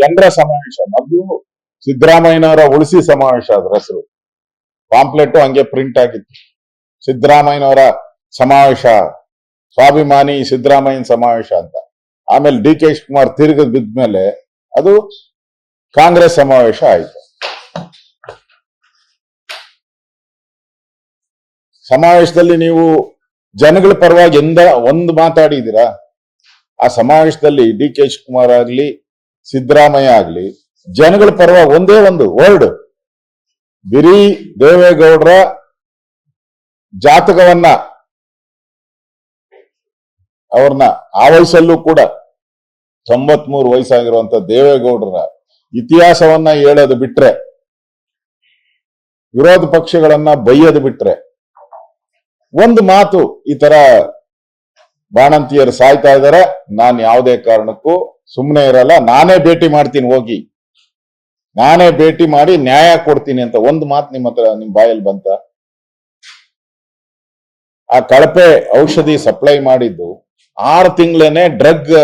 ಜನರ ಸಮಾವೇಶ ಮೊದಲು ಸಿದ್ದರಾಮಯ್ಯನವರ ಉಳಿಸಿ ಸಮಾವೇಶ ಅದ್ರ ಹೆಸರು. ಪಾಂಪ್ಲೆಟ್ ಹಂಗೆ ಪ್ರಿಂಟ್ ಆಗಿತ್ತು. ಸಿದ್ದರಾಮಯ್ಯನವರ ಸಮಾವೇಶ, ಸ್ವಾಭಿಮಾನಿ ಸಿದ್ದರಾಮಯ್ಯನ ಸಮಾವೇಶ ಅಂತ. ಆಮೇಲೆ ಡಿ ಕೆ ಶಿವಕುಮಾರ್ ತಿರುಗದ್ ಬಿದ್ಮೇಲೆ ಅದು ಕಾಂಗ್ರೆಸ್ ಸಮಾವೇಶ ಆಯ್ತು. ಸಮಾವೇಶದಲ್ಲಿ ನೀವು ಜನಗಳ ಪರವಾಗಿ ಎಂದ, ಒಂದು ಮಾತಾಡಿದ್ದೀರಾ? ಆ ಸಮಾವೇಶದಲ್ಲಿ ಡಿ ಕೆ ಶಿವಕುಮಾರ್ ಆಗ್ಲಿ ಸಿದ್ದರಾಮಯ್ಯ ಆಗ್ಲಿ, ಜನಗಳ ಪರವಾಗಿ ಒಂದೇ ಒಂದು ವರ್ಡ್ ಬಿರಿ ದೇವೇಗೌಡರ ಜಾತಕವನ್ನ ಅವ್ರನ್ನ ಆ ವಯಸ್ಸಲ್ಲೂ ಕೂಡ ತೊಂಬತ್ಮೂರು ವಯಸ್ಸಾಗಿರುವಂತ ದೇವೇಗೌಡರ ಇತಿಹಾಸವನ್ನ ಹೇಳೋದು ಬಿಟ್ರೆ, ವಿರೋಧ ಪಕ್ಷಗಳನ್ನ ಬೈಯೋದು ಬಿಟ್ರೆ, ಒಂದು ಮಾತು ಈ ತರ ಬಾಣಂತಿಯರು ಸಾಯ್ತಾ ಇದಾರೆ, ನಾನು ಯಾವುದೇ ಕಾರಣಕ್ಕೂ ಸುಮ್ಮನೆ ಇರಲ್ಲ, ನಾನೇ ಭೇಟಿ ಮಾಡ್ತೀನಿ, ಹೋಗಿ. ನಾನೇ ಭೇಟಿ ಮಾಡಿ ನ್ಯಾಯ ಕೊಡ್ತೀನಿ ಅಂತ ಒಂದು ಮಾತು ನಿಮ್ಮ ಹತ್ರ, ನಿಮ್ ಬಾಯಲ್ಲಿ ಬಂತ. ಆ ಕಳಪೆ ಔಷಧಿ ಸಪ್ಲೈ ಮಾಡಿದ್ದು ಆರು ತಿಂಗಳೇನೆ ಡ್ರಗ್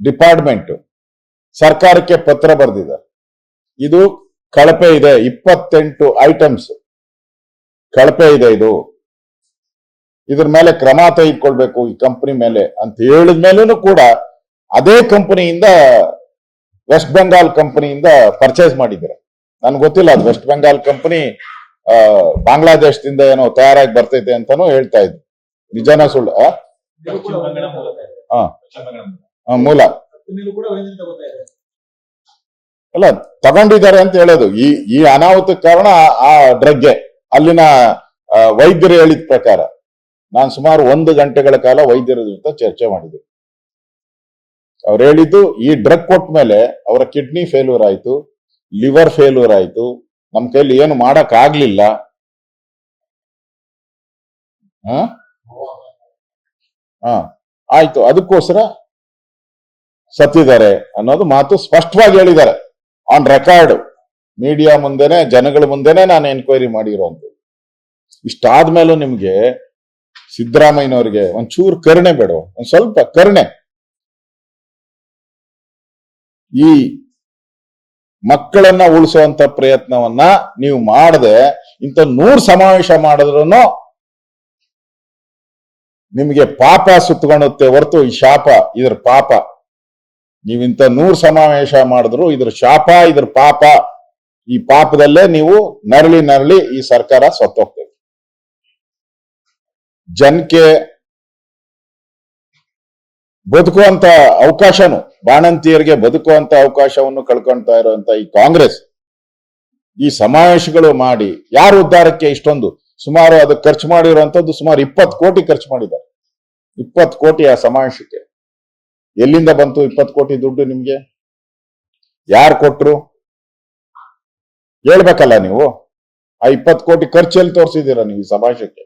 ಡಿಪಾರ್ಟ್ಮೆಂಟ್ ಸರ್ಕಾರಕ್ಕೆ ಪತ್ರ ಬರೆದಿದೆ. ಇದು ಕಳಪೆ ಇದೆ, ಇಪ್ಪತ್ತೆಂಟು ಐಟಮ್ಸ್. ಕಳಪೆ ಇದೆ ಇದು. ಇದ್ರ ಮೇಲೆ ಕ್ರಮ ತೆಗೆದುಕೊಳ್ಬೇಕು ಈ ಕಂಪನಿ ಮೇಲೆ ಅಂತ ಹೇಳಿದ್ಮೇಲೂ ಕೂಡ ಅದೇ ಕಂಪನಿಯಿಂದ ವೆಸ್ಟ್ ಬೆಂಗಾಲ್ ಕಂಪನಿಯಿಂದ ಪರ್ಚೇಸ್ ಮಾಡಿದ್ದಾರೆ. ನನ್ಗೆ ಗೊತ್ತಿಲ್ಲ, ಅದು ವೆಸ್ಟ್ ಬೆಂಗಾಲ್ ಕಂಪನಿ ಬಾಂಗ್ಲಾದೇಶದಿಂದ ಏನೋ ತಯಾರಾಗಿ ಬರ್ತೈತೆ ಅಂತಾನೂ ಹೇಳ್ತಾ ಇದ್ರು. ನಿಜಾನ ಸುಳ್ಳು? ಮೂಲ. ಅಲ್ಲ, ತಗೊಂಡಿದ್ದಾರೆ ಅಂತ ಹೇಳೋದು. ಈ ಈ ಅನಾಹುತ ಕಾರಣ ಆ- ಡ್ರಗ್ಗೆ, ಅಲ್ಲಿನ ವೈದ್ಯರು ಹೇಳಿದ ಪ್ರಕಾರ. ನಾನು ಸುಮಾರು ಒಂದು ಗಂಟೆಗಳ ಕಾಲ ವೈದ್ಯರ ಜೊತೆ ಚರ್ಚೆ ಮಾಡಿದೆ. ಅವ್ರು ಹೇಳಿದ್ದು, ಈ ಡ್ರಗ್ ಕೊಟ್ಟ ಮೇಲೆ ಅವರ ಕಿಡ್ನಿ ಫೇಲ್ಯೂರ್ ಆಯ್ತು ಲಿವರ್ ಫೇಲ್ಯೂರ್ ಆಯ್ತು, ನಮ್ ಕೈಲಿ ಏನು ಮಾಡಕ್ ಆಗ್ಲಿಲ್ಲ. ಹ? ಆಯ್ತು. ಅದಕ್ಕೋಸ್ಕರ ಸತ್ತಿದ್ದಾರೆ ಅನ್ನೋದು ಮಾತು ಸ್ಪಷ್ಟವಾಗಿ ಹೇಳಿದ್ದಾರೆ. ಆನ್ ರೆಕಾರ್ಡ್ ಮೀಡಿಯಾ ಮುಂದೆನೆ, ಜನಗಳ ಮುಂದೆನೆ ನಾನು ಎನ್ಕ್ವೈರಿ ಮಾಡಿರೋಂಥದ್ದು ಇಷ್ಟಾದ್ಮೇಲೂ ನಿಮ್ಗೆ ಸಿದ್ದರಾಮಯ್ಯನವ್ರಿಗೆ ಒಂಚೂರು ಕರುಣೆ ಬೇಡ, ಒಂದ್ ಸ್ವಲ್ಪ ಕರುಣೆ. ಈ ಮಕ್ಕಳನ್ನ ಉಳಿಸುವಂತ ಪ್ರಯತ್ನವನ್ನ ನೀವು ಮಾಡದೆ ಇಂಥ ನೂರ್ ಸಮಾವೇಶ ಮಾಡಿದ್ರು ನಿಮಗೆ ಪಾಪ ಸುತ್ತಕೊಳ್ಳುತ್ತೆ ಹೊರತು ಈ ಶಾಪ, ಇದ್ರ ಪಾಪ. ನೀವಿಂತ ನೂರ್ ಸಮಾವೇಶ ಮಾಡಿದ್ರು ಇದ್ರ ಶಾಪ, ಇದ್ರ ಪಾಪ. ಈ ಪಾಪದಲ್ಲೇ ನೀವು ನರಳಿ ನರಳಿ ಈ ಸರ್ಕಾರ ಸತ್ತೋಗ್ತದೆ. ಜನಕ್ಕೆ ಬದುಕುವಂತ ಅವಕಾಶನು, ಬಾಣಂತಿಯರಿಗೆ ಬದುಕುವಂತ ಅವಕಾಶವನ್ನು ಕಳ್ಕೊಳ್ತಾ ಇರುವಂತ ಈ ಕಾಂಗ್ರೆಸ್, ಈ ಸಮಾವೇಶಗಳು ಮಾಡಿ, ಯಾರು ಉದ್ದಾರಕ್ಕೆ ಇಷ್ಟೊಂದು? ಸುಮಾರು ಅದಕ್ಕೆ ಖರ್ಚು ಮಾಡಿರುವಂತದ್ದು ಸುಮಾರು ಇಪ್ಪತ್ತು ಕೋಟಿ ಖರ್ಚು ಮಾಡಿದ್ದಾರೆ. ಇಪ್ಪತ್ತು ಕೋಟಿ ಆ ಸಮಾವೇಶಕ್ಕೆ. ಎಲ್ಲಿಂದ ಬಂತು ಇಪ್ಪತ್ತು ಕೋಟಿ ದುಡ್ಡು ನಿಮ್ಗೆ? ಯಾರು ಕೊಟ್ರು? ಹೇಳ್ಬೇಕಲ್ಲ ನೀವು. ಆ ಇಪ್ಪತ್ತು ಕೋಟಿ ಖರ್ಚು ಎಲ್ಲಿ ತೋರಿಸಿದ್ದೀರಾ ನೀವು ಈ ಸಮಾವೇಶಕ್ಕೆ?